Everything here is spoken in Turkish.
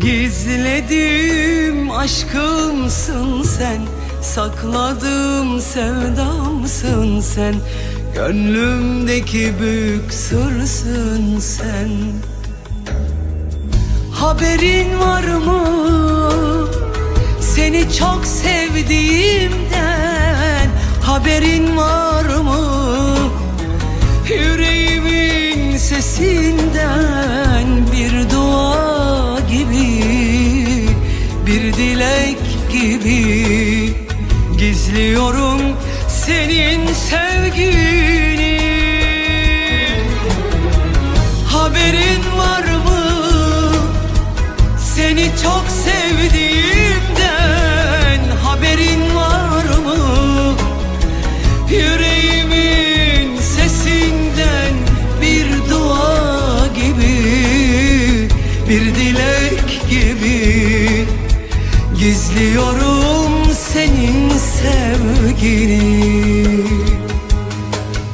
Gizledim aşkımsın sen Sakladım sevdamsın sen Gönlümdeki büyük sırsın sen Haberin var mı? Seni çok sevdiğimden Haberin var mı? Yüreğimin sesinden gibi Gizliyorum senin sevgini Haberin var mı? Seni çok sevdiğimden haberin var mı? Yüreğimin sesinden bir dua gibi Bir gibi Gizliyorum senin sevgini